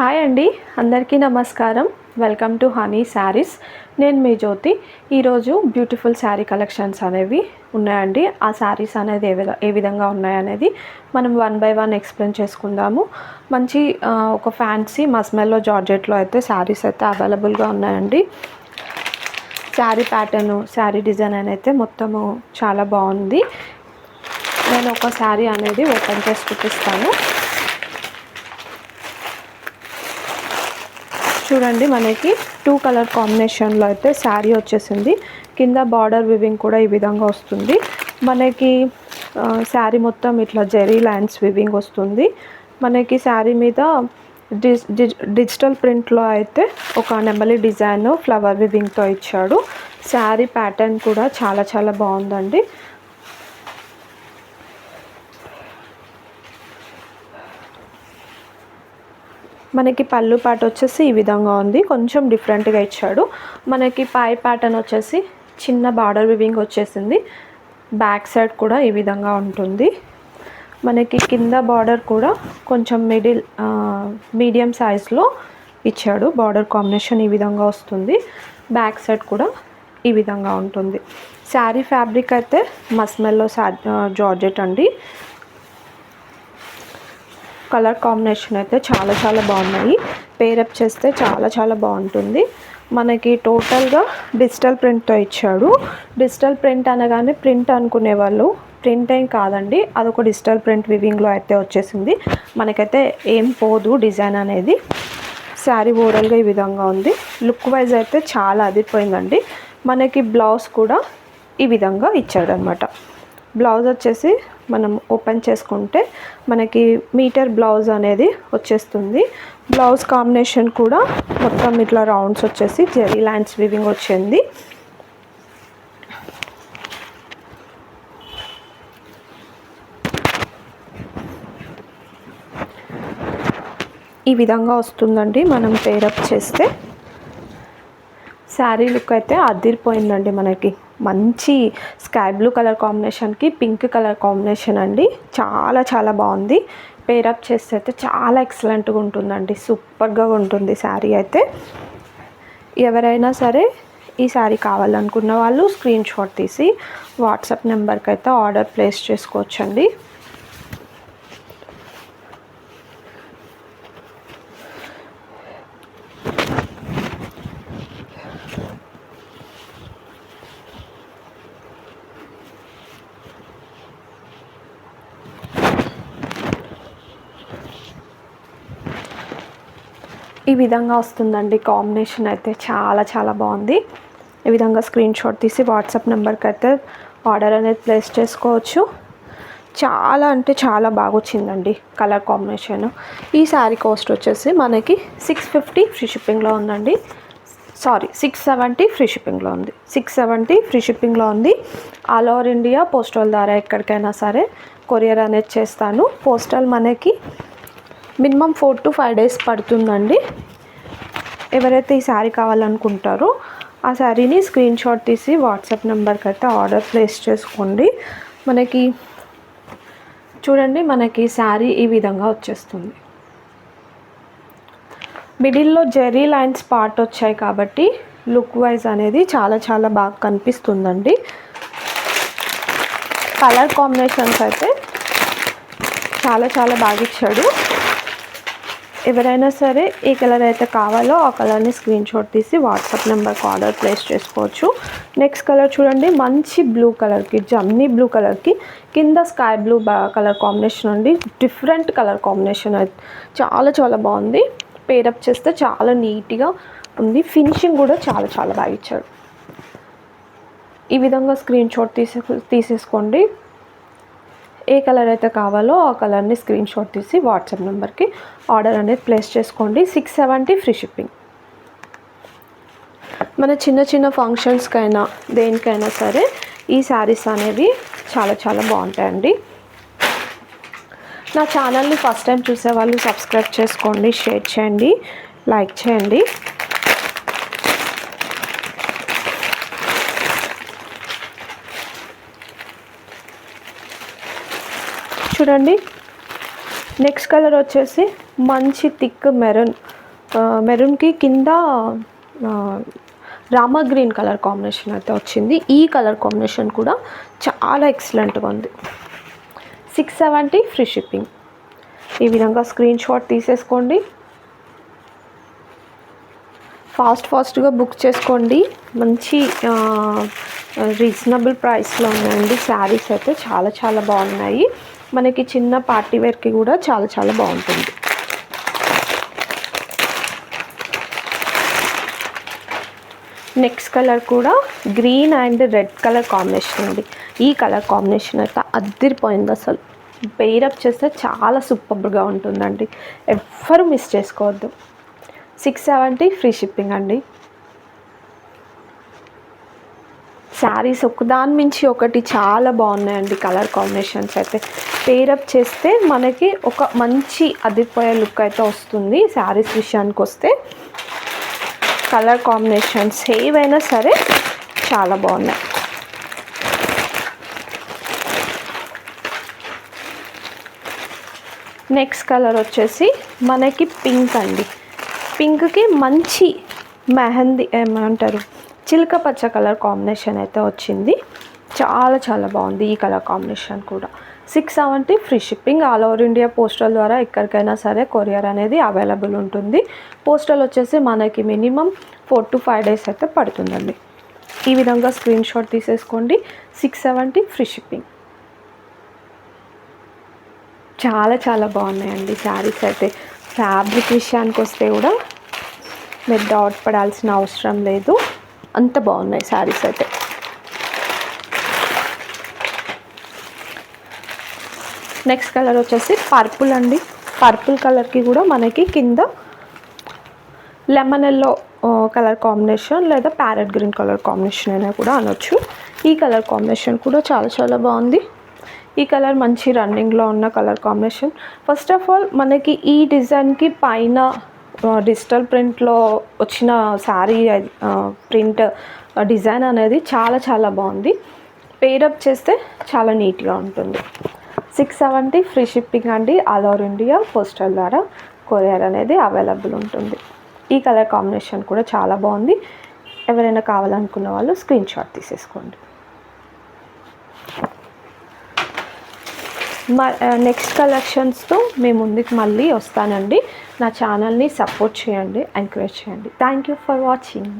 Hi అండి అందరికీ నమస్కారం. Welcome to Honey Sarees. నేను మీ జ్యోతి. ఈరోజు బ్యూటిఫుల్ శారీ కలెక్షన్స్ అనేవి ఉన్నాయండి. ఆ శారీస్ అనేది ఏ విధ ఏ విధంగా ఉన్నాయనేది మనం వన్ బై వన్ ఎక్స్ప్లెయిన్ చేసుకుందాము. మంచి ఒక ఫ్యాన్సీ మస్మెల్లో జార్జెట్లో అయితే శారీస్ అయితే అవైలబుల్గా ఉన్నాయండి. శారీ ప్యాటర్ను శారీ డిజైన్ అని అయితే మొత్తము చాలా బాగుంది. నేను ఒక శారీ అనేది ఓపెన్ చేసి చూపిస్తాను. చూడండి మనకి టూ కలర్ కాంబినేషన్లో అయితే శారీ వచ్చేసింది. కింద బార్డర్ వివింగ్ కూడా ఈ విధంగా వస్తుంది. మనకి శారీ మొత్తం ఇట్లా జెరీ లైన్స్ వివింగ్ వస్తుంది. మనకి శారీ మీద డిజిటల్ ప్రింట్లో అయితే ఒక నెమలి డిజైన్ ఫ్లవర్ వివింగ్తో ఇచ్చాడు. శారీ ప్యాటర్న్ కూడా చాలా చాలా బాగుందండి. మనకి పళ్ళు పాట వచ్చేసి ఈ విధంగా ఉంది. కొంచెం డిఫరెంట్గా ఇచ్చాడు. మనకి పై ప్యాటర్న్ వచ్చేసి చిన్న బార్డర్ వివింగ్ వచ్చేసింది. బ్యాక్ సైడ్ కూడా ఈ విధంగా ఉంటుంది. మనకి కింద బార్డర్ కూడా కొంచెం మిడిల్ మీడియం సైజ్లో ఇచ్చాడు. బార్డర్ కాంబినేషన్ ఈ విధంగా వస్తుంది. బ్యాక్ సైడ్ కూడా ఈ విధంగా ఉంటుంది. శారీ ఫ్యాబ్రిక్ అయితే మస్మెల్లో సా జార్జెట్ అండి. కలర్ కాంబినేషన్ అయితే చాలా చాలా బాగున్నాయి. పేరప్ చేస్తే చాలా చాలా బాగుంటుంది. మనకి టోటల్గా డిజిటల్ ప్రింట్తో ఇచ్చాడు. డిజిటల్ ప్రింట్ అనగానే ప్రింట్ అనుకునే వాళ్ళు ప్రింట్ ఏం కాదండి అదొక డిజిటల్ ప్రింట్ వివింగ్లో అయితే వచ్చేసింది. మనకైతే ఏం పోదు డిజైన్ అనేది. శారీ ఓవరాల్గా ఈ విధంగా ఉంది. లుక్ వైజ్ అయితే చాలా అదిరిపోయిందండి. మనకి బ్లౌజ్ కూడా ఈ విధంగా ఇచ్చాడనమాట. బ్లౌజ్ వచ్చేసి మనం ఓపెన్ చేసుకుంటే మనకి మీటర్ బ్లౌజ్ అనేది వచ్చేస్తుంది. బ్లౌజ్ కాంబినేషన్ కూడా మొత్తం ఇట్లా రౌండ్స్ వచ్చేసి జెరీ లైన్స్ వివింగ్ వచ్చింది. ఈ విధంగా వస్తుందండి మనం పేరప్ చేస్తే. శారీ లుక్ అయితే అదిరిపోయిందండి మనకి. మంచి స్కై బ్లూ కలర్ కాంబినేషన్కి పింక్ కలర్ కాంబినేషన్ అండి. చాలా చాలా బాగుంది. పేరప్ చేస్తే అయితే చాలా ఎక్సలెంట్గా ఉంటుందండి. సూపర్గా ఉంటుంది శారీ అయితే. ఎవరైనా సరే ఈ శారీ కావాలనుకున్న వాళ్ళు స్క్రీన్ షాట్ తీసి వాట్సాప్ నెంబర్కి అయితే ఆర్డర్ ప్లేస్ చేసుకోవచ్చండి. ఈ విధంగా వస్తుందండి కాంబినేషన్ అయితే చాలా చాలా బాగుంది. ఈ విధంగా స్క్రీన్ షాట్ తీసి వాట్సాప్ నెంబర్కి అయితే ఆర్డర్ అనేది ప్లేస్ చేసుకోవచ్చు. చాలా అంటే చాలా బాగా వచ్చిందండి కలర్ కాంబినేషన్. ఈ శారీ కాస్ట్ వచ్చేసి మనకి సిక్స్ ఫిఫ్టీ ఫ్రీ షిప్పింగ్లో ఉందండి. సారీ సిక్స్ సెవెంటీ ఫ్రీ షిప్పింగ్లో ఉంది. సిక్స్ సెవెంటీ ఫ్రీ షిప్పింగ్లో ఉంది. ఆల్ ఓవర్ ఇండియా పోస్టల్ ద్వారా ఎక్కడికైనా సరే కొరియర్ అనేది చేస్తాను. పోస్టల్ మనకి minimum four to five days పడుతుందండి. ఎవరైతే ఈ శారీ కావాలనుకుంటారో ఆ శారీని స్క్రీన్ షాట్ తీసి వాట్సాప్ నెంబర్కి అయితే ఆర్డర్ ప్లేస్ చేసుకోండి. మనకి చూడండి మనకి శారీ ఈ విధంగా వచ్చేస్తుంది. మిడిల్లో జెర్రీ లైన్స్ పార్ట్ వచ్చాయి కాబట్టి లుక్ వైజ్ అనేది చాలా చాలా బాగా కనిపిస్తుందండి. కలర్ కాంబినేషన్స్ అయితే చాలా చాలా బాగా ఇచ్చాడు. ఎవరైనా సరే ఏ కలర్ అయితే కావాలో ఆ కలర్ని స్క్రీన్ షాట్ తీసి వాట్సాప్ నెంబర్కి ఆర్డర్ ప్లేస్ చేసుకోవచ్చు. నెక్స్ట్ కలర్ చూడండి మంచి బ్లూ కలర్కి జమ్నీ బ్లూ కలర్కి కింద స్కై బ్లూ కలర్ కాంబినేషన్ అండి. డిఫరెంట్ కలర్ కాంబినేషన్ చాలా చాలా బాగుంది. పేరప్ చేస్తే చాలా నీట్గా ఉంది. ఫినిషింగ్ కూడా చాలా చాలా బాగా ఇచ్చాడు ఈ విధంగా స్క్రీన్ షాట్ తీసే తీసేసుకోండి. ఏ కలర్ అయితే కావాలో ఆ కలర్ని స్క్రీన్ షాట్ తీసి వాట్సాప్ నెంబర్కి ఆర్డర్ అనేది ప్లేస్ చేసుకోండి. Six seventy free shipping. మన చిన్న చిన్న ఫంక్షన్స్కైనా దేనికైనా సరే ఈ శారీస్ అనేవి చాలా చాలా బాగుంటాయండి. నా ఛానల్ని ఫస్ట్ టైం చూసే వాళ్ళు సబ్స్క్రైబ్ చేసుకోండి షేర్ చేయండి లైక్ చేయండి. చూడండి. నెక్స్ట్ కలర్ వచ్చేసి మంచి థిక్ మెరూన్. మెరూన్కి కింద రామ రామా గ్రీన్ కలర్ కాంబినేషన్ అయితే వచ్చింది. ఈ కలర్ కాంబినేషన్ కూడా చాలా ఎక్సలెంట్గా ఉంది. సిక్స్ సెవెంటీ ఫ్రీ షిప్పింగ్ ఈ విధంగా స్క్రీన్ షాట్ తీసేసుకోండి. ఫాస్ట్ ఫాస్ట్గా బుక్ చేసుకోండి. మంచి రీజనబుల్ ప్రైస్లో ఉన్నాయండి. శారీస్ అయితే చాలా చాలా బాగున్నాయి. మనకి చిన్న పార్టీ వేర్కి కూడా చాలా చాలా బాగుంటుంది. నెక్స్ట్ కలర్ కూడా green and red colour combination అండి. ఈ కలర్ కాంబినేషన్ అయితే అద్దరిపోయింది అసలు. పెయిరప్ చేస్తే చాలా సూపర్గా ఉంటుందండి. ఎవ్వరు మిస్ చేసుకోవద్దు. సిక్స్ సెవెంటీ ఫ్రీ షిప్పింగ్ అండి. శారీస్ ఒకదాని మించి ఒకటి చాలా బాగున్నాయండి కలర్ కాంబినేషన్స్ అయితే. పేరప్ చేస్తే మనకి ఒక మంచి అదిరిపోయే లుక్ అయితే వస్తుంది శారీస్ విషయానికి వస్తే. కలర్ కాంబినేషన్స్ ఏవైనా సరే చాలా బాగున్నాయి. నెక్స్ట్ కలర్ వచ్చేసి మనకి పింక్ అండి. పింక్కి మంచి మెహందీ ఏమంటారు? చిలక పచ్చ కలర్ కాంబినేషన్ అయితే వచ్చింది. చాలా చాలా బాగుంది ఈ కలర్ కాంబినేషన్ కూడా. Six seventy free shipping all over India postal ద్వారా ఎక్కడికైనా సరే కొరియర్ అనేది అవైలబుల్ ఉంటుంది. పోస్టల్ వచ్చేసి మనకి minimum four to five days అయితే పడుతుందండి. ఈ విధంగా స్క్రీన్ షాట్ తీసేసుకోండి. సిక్స్ సెవెంటీ ఫ్రీ షిప్పింగ్ చాలా చాలా బాగున్నాయండి శారీస్ అయితే. ఫ్యాబ్రిక్ విషయానికి వస్తే కూడా మీరు డౌట్ పడాల్సిన అవసరం లేదు. అంత బాగున్నాయి శారీస్ అయితే. నెక్స్ట్ కలర్ వచ్చేసి పర్పుల్ అండి. పర్పుల్ కలర్కి కూడా మనకి కింద లెమన్ ఎల్లో కలర్ కాంబినేషన్ లేదా ప్యారెట్ గ్రీన్ కలర్ కాంబినేషన్ అయినా కూడా అనొచ్చు. ఈ కలర్ కాంబినేషన్ కూడా చాలా చాలా బాగుంది. ఈ కలర్ మంచి రన్నింగ్లో ఉన్న colour combination. First of all మనకి ఈ డిజైన్కి పైన డిజిటల్ ప్రింట్లో వచ్చిన శారీ ప్రింట్ డిజైన్ అనేది చాలా చాలా బాగుంది. పేరప్ చేస్తే చాలా నీట్గా ఉంటుంది. సిక్స్ సెవెంటీ ఫ్రీ షిప్పింగ్ అండి. ఆల్ ఓవర్ ఇండియా పోస్టల్ ద్వారా కొరియర్ అనేది అవైలబుల్ ఉంటుంది. ఈ కలర్ కాంబినేషన్ కూడా చాలా బాగుంది. ఎవరైనా కావాలనుకున్న వాళ్ళు స్క్రీన్ షాట్ తీసేసుకోండి. నెక్స్ట్ కలెక్షన్స్తో మేము ముందుకు మళ్ళీ వస్తానండి. నా ఛానల్ని సపోర్ట్ చేయండి ఎంకరేజ్ చేయండి. Thank you for watching